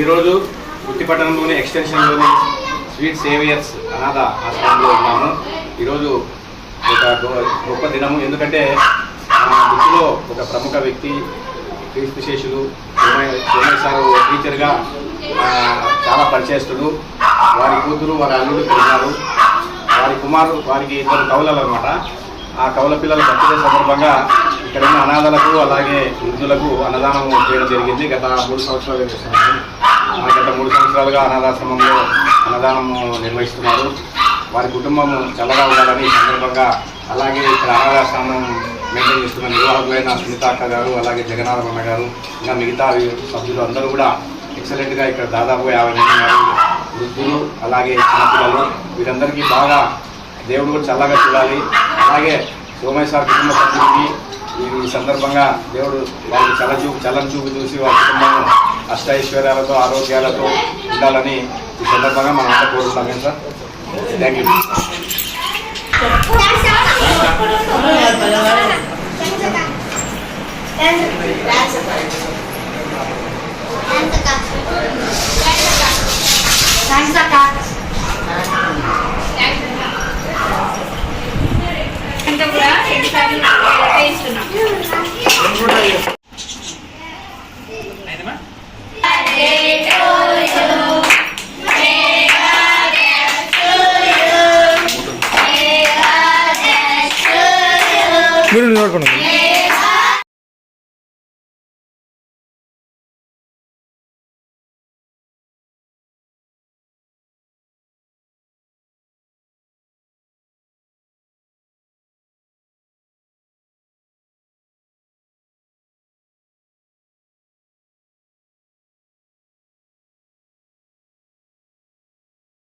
ఈరోజు ఉట్టిపట్టణంలోని ఎక్స్టెన్షన్లోని sweet saviours అనాథ ఆశ్రమంలో ఉన్నాము. ఈరోజు ఒక గొప్ప దినము. ఎందుకంటే మన గుర్తులో ఒక ప్రముఖ వ్యక్తి క్రీస్తు శేషులు సోమయ్య టీచర్గా చాలా పనిచేస్తుడు వారి కూతురు వారి అల్లుడు పెరిగారు వారి కుమారు వారికి ఇద్దరు కవులలు అనమాట ఆ కవుల పిల్లల బర్త్డే సందర్భంగా ఇక్కడ ఉన్న అనాథలకు అలాగే వృద్ధులకు అన్నదానం చేయడం జరిగింది. గత మూడు సంవత్సరాలు చేస్తున్నారు గత మూడు సంవత్సరాలుగా అనాథాశ్రమంలో అన్నదానం నిర్వహిస్తున్నారు. వారి కుటుంబము చల్లగా ఉండాలని సందర్భంగా అలాగే ఇక్కడ అనాథాశ్రమం మెయింటైన్ చేస్తున్న నిర్వాహకులైన సునీత అక్క గారు అలాగే జగన్నాథమన్న గారు ఇంకా మిగతా సభ్యులు అందరూ కూడా ఎక్సలెంట్గా ఇక్కడ దాదాపు యాభై మంది వృద్ధులు అలాగే చిన్నపిల్లలు వీరందరికీ బాగా దేవుడు కూడా చల్లగా చూడాలి. అలాగే సోమయ్య సార్ కుటుంబ సభ్యులకి ఈ సందర్భంగా దేవుడు వారికి చల్ల చూపు చల్లని చూపు చూసి వారి కుటుంబం అష్టైశ్వర్యాలతో ఆరోగ్యాలతో ఉండాలని ఈ సందర్భంగా మనం అంతా కోరుకుంటాం ఏం సార్? థ్యాంక్ యూ థ్యాంక్స్ అక్క. అంటే కూడా ఎన్నిసార్లు Señor con nosotros.